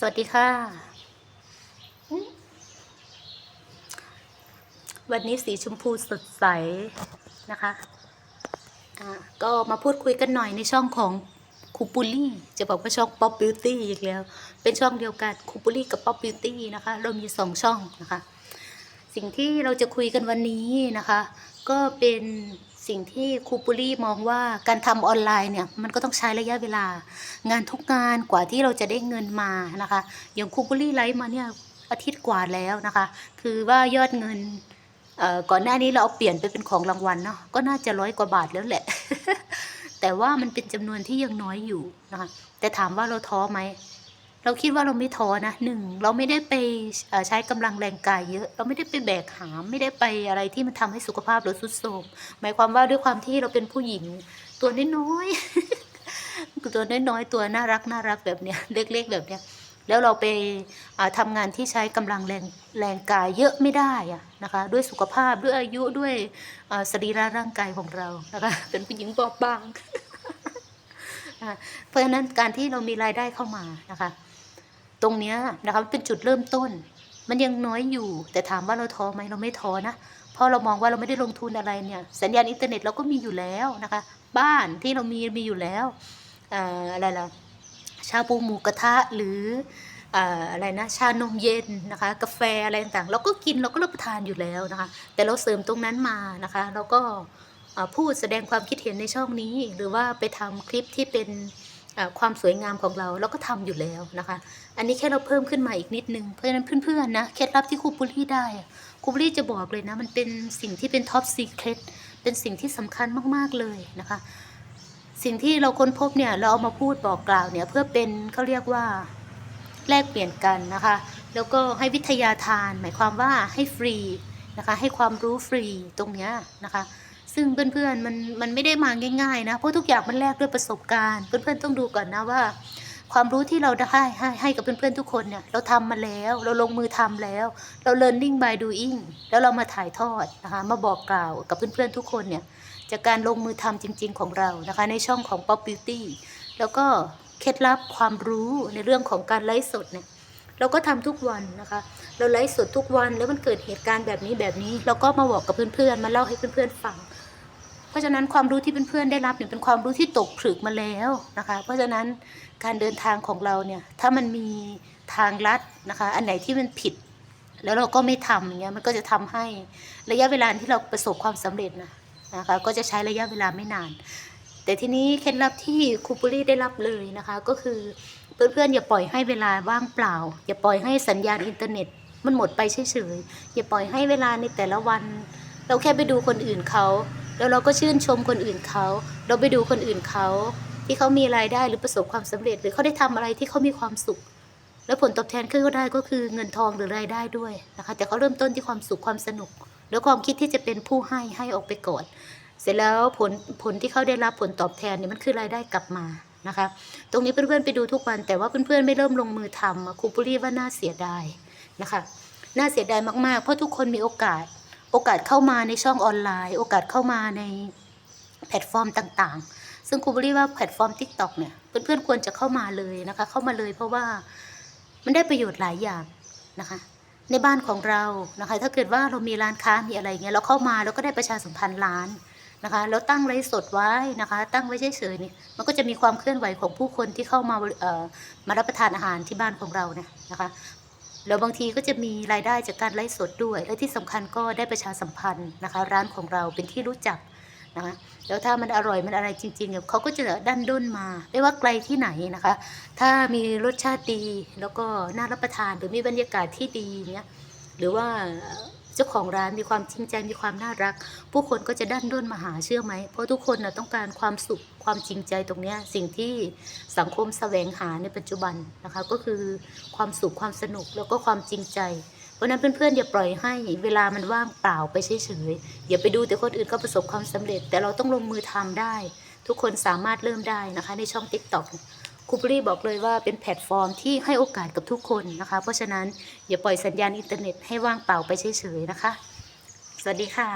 สวัสดีค่ะ วันนี้สีชมพูสดใสนะคะอ่าก็มาพูดคุยกันหน่อยในช่องของคูปูลี่จะบอกว่าช่อง Pop Beauty อีกแล้ว เป็นช่องเดียวกันคูปูลี่กับ Pop Beauty นะคะ เรามีสองช่องนะคะ สิ่งที่เราจะคุยกันวันนี้นะคะ ก็เป็น สิ่งที่ครูปุลี่มองว่าการทำออนไลน์เนี่ยมันก็ต้องใช้ระยะเวลา งานทุกงานกว่าที่เราจะได้เงินมานะคะ อย่างครูปุลี่ไลฟ์มาเนี่ยอาทิตย์กว่าแล้วนะคะ คือว่ายอดเงินก่อนหน้านี้เราเอาเปลี่ยนไปเป็นของรางวัลเนาะก็น่าจะร้อยกว่าบาทแล้วแหละ แต่ว่ามันเป็นจำนวนที่ยังน้อยอยู่นะคะแต่ถามว่าเราท้อไหม เราคิดว่าเราไม่ท้อนะหนึ่งเราไม่ได้ไปใช้กำลังแรงกายเยอะ เราไม่ได้ไปแบกหามไม่ได้ไปอะไรที่มันทำให้สุขภาพเราทรุดโทรมหมายความว่าด้วยความที่เราเป็นผู้หญิง ตัวน้อยๆตัวน้อยๆตัวน่ารักน่ารักแบบเนี้ยเล็กๆแบบเนี้ยแล้วเราไปอ่าทำงานที่ใช้กำลังแรงแรงกายเยอะไม่ได้อะนะคะด้วยสุขภาพด้วยอายุด้วยสรีระร่างกายของเรานะคะเป็นผู้หญิงบอบบางเพราะฉะนั้นการที่เรามีรายได้เข้ามานะคะ ตรงนี้นะคะเป็นจุดเริ่มต้น มันยังน้อยอยู่ แต่ถามว่าเราท้อไหมเราไม่ท้อนะเพราะเรามองว่าเราไม่ได้ลงทุนอะไรเนี่ย สัญญาณอินเทอร์เน็ตเราก็มีอยู่แล้วนะคะ บ้านที่เรามีมีอยู่แล้วออะไรล่ะชาบูหมูกระทะหรืออะไรนะชานมเย็นนะคะ กาแฟอะไรต่างๆ เราก็กินเราก็รับประทานอยู่แล้วนะคะ แต่เราเสริมตรงนั้นมานะคะ เราก็พูดแสดงความคิดเห็นในช่องนี้ หรือว่าไปทำคลิปที่เป็น ความสวยงามของเราเราก็ทำอยู่แล้วนะคะ อันนี้แค่เราเพิ่มขึ้นมาอีกนิดนึงเพราะฉะนั้นเพื่อนๆนะเคล็ดลับที่ครูปุลี่ได้ครูปุลี่จะบอกเลยนะมันเป็นสิ่งที่เป็นท็อปซีเครตเป็นสิ่งที่สำคัญมากๆเลยนะคะ สิ่งที่เราค้นพบเนี่ยเราเอามาพูดบอกกล่าวเนี่ยเพื่อเป็นเขาเรียกว่าแลกเปลี่ยนกันนะคะ แล้วก็ให้วิทยาทาน หมายความว่าให้ฟรีนะคะ ให้ความรู้ฟรีตรงเนี้ยนะคะ ซึ่งเพื่อนๆมันมันไม่ได้มาง่ายๆนะเพราะทุกอย่างมันแลกด้วยประสบการณ์ เพื่อนๆต้องดูก่อนนะว่า ความรู้ที่เราได้ให้ให้ให้กับเพื่อนๆทุกคนเนี่ยเราทำมาแล้ว เราลงมือทำแล้ว เรา learning by doing แล้วเรามาถ่ายทอดนะคะมาบอกกล่าวกับเพื่อนๆทุกคนเนี่ยจากการลงมือทำจริง ๆ ของเรานะคะ ในช่องของ Pop Beauty แล้วก็เคล็ดลับความรู้ในเรื่องของการไลฟ์สดเนี่ยเราก็ทำทุกวันนะคะ เราไลฟ์สดทุกวันแล้วมันเกิดเหตุการณ์แบบนี้แบบนี้ เราก็มาบอกกับเพื่อนๆ มาเล่าให้เพื่อนๆฟัง เพราะฉะนั้นความรู้ที่เพื่อนๆได้รับเนี่ยเป็นความรู้ที่ตกผลึกมาแล้วนะคะ เพราะฉะนั้นการเดินทางของเราเนี่ยถ้ามันมีทางลัดนะคะ อันไหนที่มันผิด แล้วเราก็ไม่ทำอย่างเงี้ยมันก็จะทำให้ระยะเวลาที่เราประสบความสำเร็จนะนะคะ ก็จะใช้ระยะเวลาไม่นาน แต่ทีนี้เคล็ดลับที่ครูปุรีได้รับเลยนะคะ ก็คือเพื่อนๆอย่าปล่อยให้เวลาว่างเปล่า อย่าปล่อยให้สัญญาณอินเทอร์เน็ตมันหมดไปเฉยๆอย่าปล่อยให้เวลาในแต่ละวัน เราแค่ไปดูคนอื่นเขา แล้วเราก็ชื่นชมคนอื่นเขาเราไปดูคนอื่นเขาที่เขามีรายได้หรือประสบความสำเร็จ หรือเขาได้ทำอะไรที่เขามีความสุข แล้วผลตอบแทนที่เขาได้ก็คือเงินทองหรือรายได้ด้วยนะคะ แต่เขาเริ่มต้นที่ความสุขความสนุกแล้วความคิดที่จะเป็นผู้ให้ให้ออกไปก่อน เสร็จแล้วผลผลที่เขาได้รับผลตอบแทนเนี่ยมันคือรายได้กลับมานะคะ ตรงนี้เพื่อนๆไปดูทุกวันแต่ว่าเพื่อนๆไม่เริ่มลงมือทำครูปุรีว่าน่าเสียดายนะคะน่าเสียดายมากๆ เพราะทุกคนมีโอกาส โอกาสเข้ามาในช่องออนไลน์ โอกาสเข้ามาในแพลตฟอร์มต่างๆ ซึ่งครูบรีว่าแพลตฟอร์ม t ิ k t o k เนี่ยเพื่อนๆควรจะเข้ามาเลยนะคะ เข้ามาเลยเพราะว่ามันได้ประโยชน์หลายอย่างนะคะ ในบ้านของเรานะคะ ถ้าเกิดว่าเรามีร้านค้ามีอะไรเงี้ยเราเข้ามาเราก็ได้ประชาสัมพันธ์ร้านนะคะแล้วตั้งไลฟ์สดไว้นะคะ ตั้งไว้เฉยๆนี่มันก็จะมีความเคลื่อนไหวของผู้คนที่เข้ามาเอ่อมารับประทานอาหารที่บ้านของเราเนี่ยนะคะ แล้วบางทีก็จะมีรายได้จากการไลฟ์สดด้วย และที่สำคัญก็ได้ประชาสัมพันธ์นะคะ ร้านของเราเป็นที่รู้จักนะคะแล้วถ้ามันอร่อยมันอะไรจริงๆเนี่ยเขาก็จะดันด้นมา ไม่ว่าไกลที่ไหนนะคะ ถ้ามีรสชาติดีแล้วก็น่ารับประทานหรือมีบรรยากาศที่ดีเนี่ยหรือว่า เจ้าของร้านมีความจริงใจมีความน่ารัก ผู้คนก็จะดันด้นมาหาเชื่อไหม เพราะทุกคนนะต้องการความสุขความจริงใจตรงนี้สิ่งที่สังคมแสวงหาในปัจจุบันนะคะ ก็คือความสุขความสนุกแล้วก็ความจริงใจเพราะนั้นเพื่อนๆอย่าปล่อยให้เวลามันว่างเปล่าไปเฉยๆอย่าไปดูแต่คนอื่นเขาประสบความสำเร็จ แต่เราต้องลงมือทำได้ ทุกคนสามารถเริ่มได้นะคะในช่อง TikTok ครูปรีบอกเลยว่าเป็นแพลตฟอร์มที่ให้โอกาสกับทุกคนนะคะ เพราะฉะนั้นอย่าปล่อยสัญญาณอินเทอร์เน็ตให้ว่างเปล่าไปเฉยๆนะคะ สวัสดีค่ะ